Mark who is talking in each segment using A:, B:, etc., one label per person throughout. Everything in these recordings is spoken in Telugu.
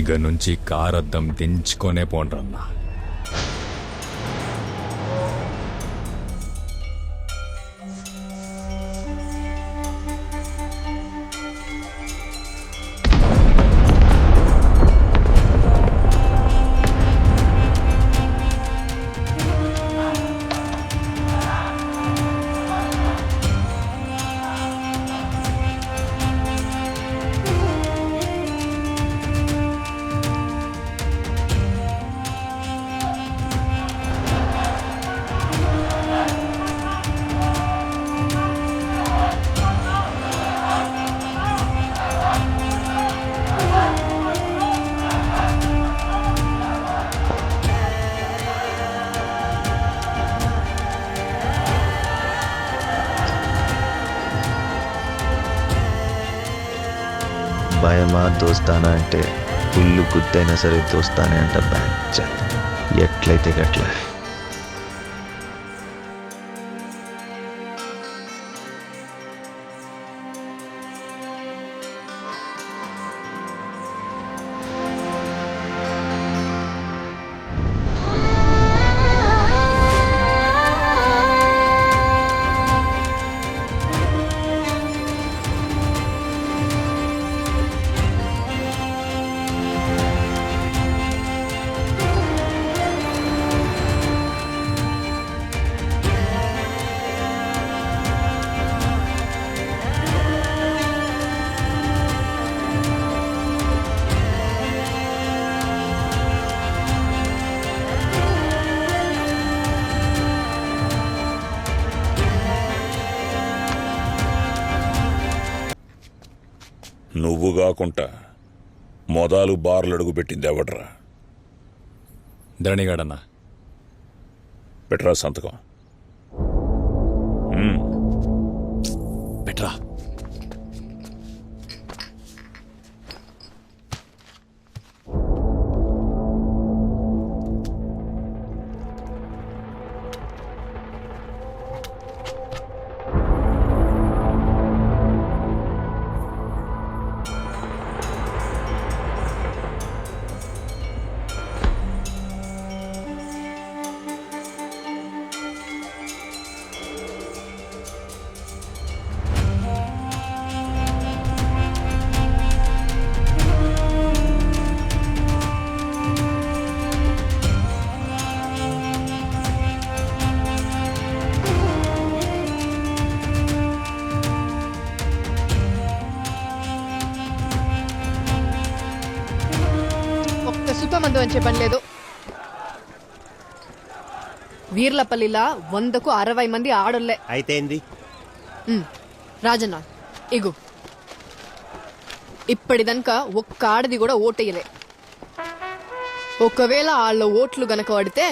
A: ఇక నుంచి కారద్దం దించుకొనే పోండ్రన్నా.
B: భయమా దోస్తానా అంటే పుల్లు గుద్దైనా సరే దోస్తానే అంట బ్యాంక్ ఎట్లయితే గట్ల.
C: నువ్వు కాకుండా మొదలు బార్లు అడుగు పెట్టింది ఎవడ్రా?
A: ధరణిగాడన్నా.
C: పెట్రా సంతకం.
D: అని చెప్పని లేదు. వీర్లపల్లిలా వందకు అరవై మంది ఆడోళ్ళే.
E: అయితే ఏంది?
D: ఉమ్, రాజన్న ఇగు. ఇప్పటిదనక ఒక్క ఆడది కూడా ఓటేయలే. ఒకవేళ వాళ్ళ ఓట్లు గనక పడితే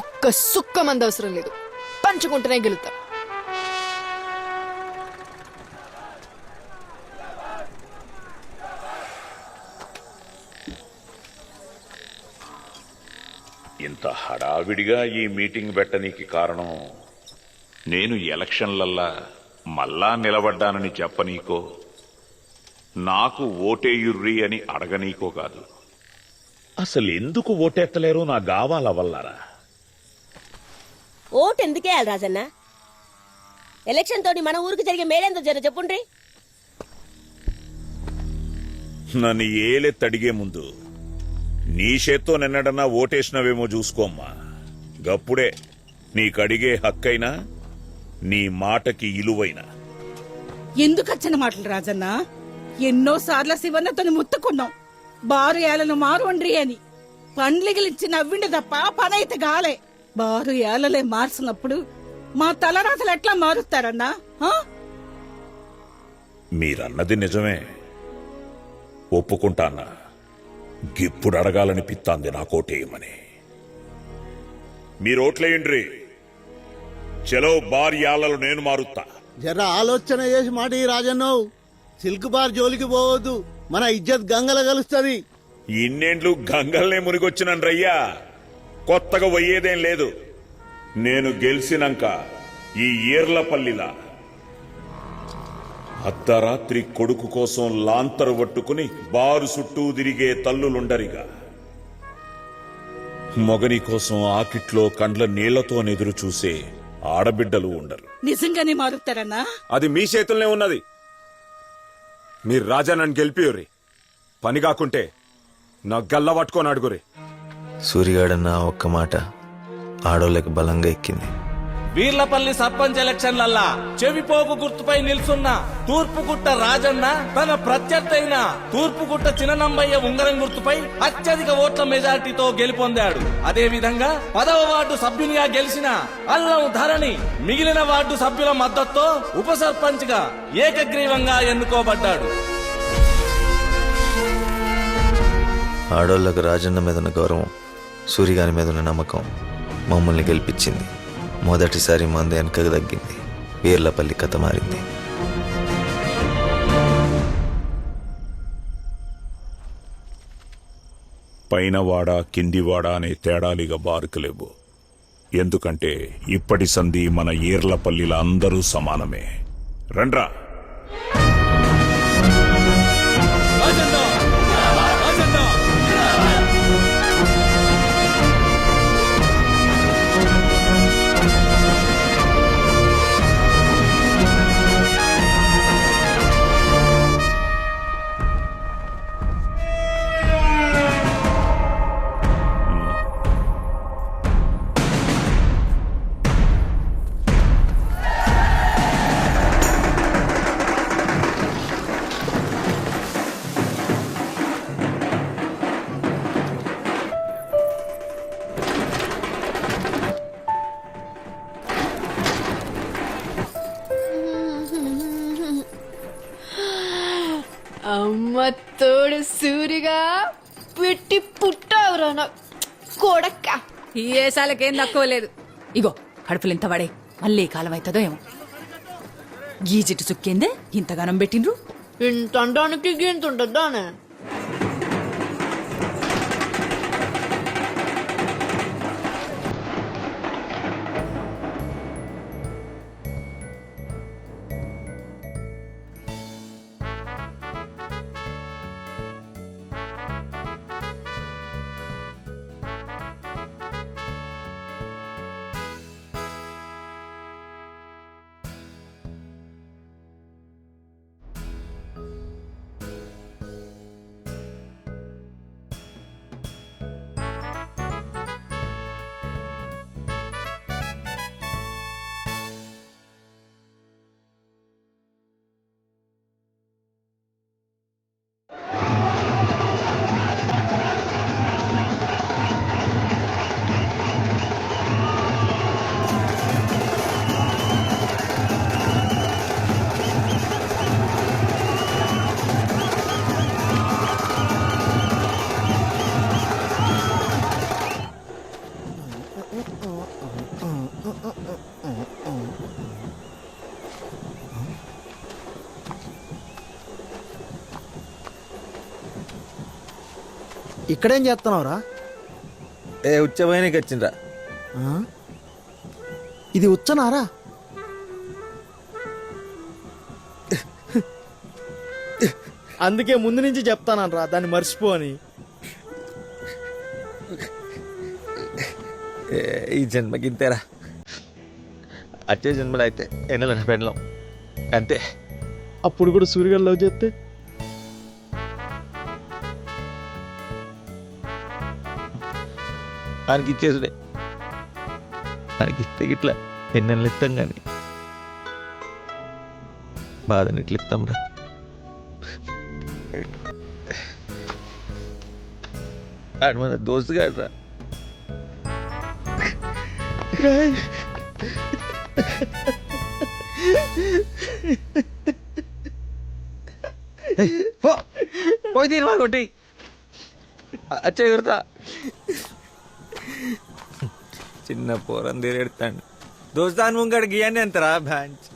D: ఒక్క సుక్క మంది అవసరం లేదు. పంచుకుంటూనే గెలుతా
C: ఇంత హడావిడిగా ఈ మీటింగ్ పెట్టనీకి కారణం? నేను ఎలక్షన్లల్లా మళ్ళా నిలబడ్డానని చెప్పనీకో నాకు ఓటేయుర్రి అని అడగనీకో కాదు. అసలు ఎందుకు ఓటెత్తలేరో నా గావాల వల్లారా?
F: ఓటు ఎందుకేయాలి రాజన్న? ఎలక్షన్ తోటి మన ఊరికి జరిగే మేలేందో జర చెప్పుండ్రి?
C: నన్ను ఏలెత్తడిగే ముందు నీ చేత్తో నిన్నడన్నా ఓటేసినవేమో చూసుకోమ్మా గప్పుడే నీకడిగే హక్కైనా నీ మాటకి ఇలువైనా.
G: ఎందుకు వచ్చిన మాటలు రాజన్న? ఎన్నో సార్లు శివన్నతోని ముత్తుకున్నాం. బారు ఏలను మారుండ్రి అని. పండ్లిగిలిచ్చి నవ్విండి తప్ప పనైతే గాలే. బారు ఏలలే మార్చినప్పుడు మా తలరాతలు ఎట్లా మారుస్తారన్నా?
C: మీరన్నది నిజమే. ఒప్పుకుంటానా? గిప్పుడు అడగాలనిపిస్తాంది నా కోటేయమని. మీరోట్లేయండ్రి చలో భార్యాలలో నేను మారుతా
H: జర ఆలోచన చేసి మాట ఈ రాజన్నవు. సిల్క్ బార్ జోలికి పోవద్దు. మన ఇజ్జత్ గంగల కలుస్తుంది.
C: ఇన్నేండ్లు గంగల్నే మునిగొచ్చినన్రయ్యా. కొత్తగా పోయేదేం లేదు. నేను గెలిచినాక ఈ ఈర్లపల్లిలా అర్ధరాత్రి కొడుకు కోసం లాంతరు పట్టుకుని బారు చుట్టూ తిరిగే తల్లులుండరిగా. మొగని కోసం ఆకిట్లో కండ్ల నీళ్ళతో ఎదురు చూసే ఆడబిడ్డలు ఉండరు.
G: నిజంగానే మారుతారన్నా?
A: అది మీ చేతుల్నే ఉన్నది. మీరు రాజా నన్ను గెలిపియుర్రి. పని కాకుంటే నా గల్ల పట్టుకొని అడుగురి
B: సూర్యగాడన్న ఒక్క మాట ఆడోళ్ళకి బలంగా ఎక్కింది.
E: వీర్లపల్లి సర్పంచ్ ఎలక్షన్లల్లా చెవిపోగు గుర్తుపై నిల్చున్న తూర్పుగుట్ట రాజన్న తన ప్రత్యర్థి అయిన తూర్పుగుట్ట చిన్ననంబయ్య ఉంగరం గుర్తుపై అత్యధిక ఓట్ల మెజార్టీతో గెలుపొందాడు. అదే విధంగా పదవ వార్డు సభ్యునిగా గెలిచిన అల్లం ధరణి మిగిలిన వార్డు సభ్యుల మద్దతుతో ఉప సర్పంచ్గా ఏకగ్రీవంగా ఎన్నుకోబడ్డాడు.
B: ఆడోళ్ళకు రాజన్న మీద ఉన్న గౌరవం సూర్యగాని మీద ఉన్న నమ్మకం మమ్మల్ని గెలిపించింది. మొదటిసారి మంది వెనకకు తగ్గింది. వీర్లపల్లి కథ మారింది.
C: పైనవాడ కిందివాడ అనే తేడాలిగా బారుకలేవు. ఎందుకంటే ఇప్పటి సంధి మన ఈర్లపల్లిల అందరూ సమానమే. రండ్రా!
D: అమ్మ తోడు సూరిగా పెట్టి పుట్టావురా నా కొడక్క.
I: ఈ ఏసాలకేం తక్కువ లేదు. ఇగో కడుపులు ఇంత పడే మళ్ళీ కాలం అవుతుందో ఏమో. ఈ జిట్టు చుక్కిందే? ఇంతగానం పెట్టిండ్రు?
D: ఇంత అండానికి గింత ఉంటుందానే
H: ఇక్కడేం చేస్తున్నావురా?
B: ఏ ఉచ్చపోయినకి వచ్చిండ్రా.
H: ఇది ఉచ్చనారా? అందుకే ముందు నుంచి చెప్తానరా దాన్ని మర్చిపో అని.
B: ఏ, ఈ జన్మకి ఇంతేరా. వచ్చే జన్మలో అయితే ఎన్నెల పెడలాం. అంతే.
H: అప్పుడు కూడా సూర్యగారు లవ్ చేస్తే
B: ఆయనకి ఇచ్చేసుడే. ఆయనకి ఇస్తే గిట్లా ఎన్నెళ్ళు ఇస్తాం కానీ బాధని ఇట్లా ఇస్తాం రా. ఆడు మన దోస్తు గాడు రా. పోయి తీరు మా కొట్టి అచ్చే కుడతా చిన్న పోరం తీరెడతాడు దోస్తాన్ ముంగడికి ఇవన్నీ ఎంతరా బ్యాంచ్.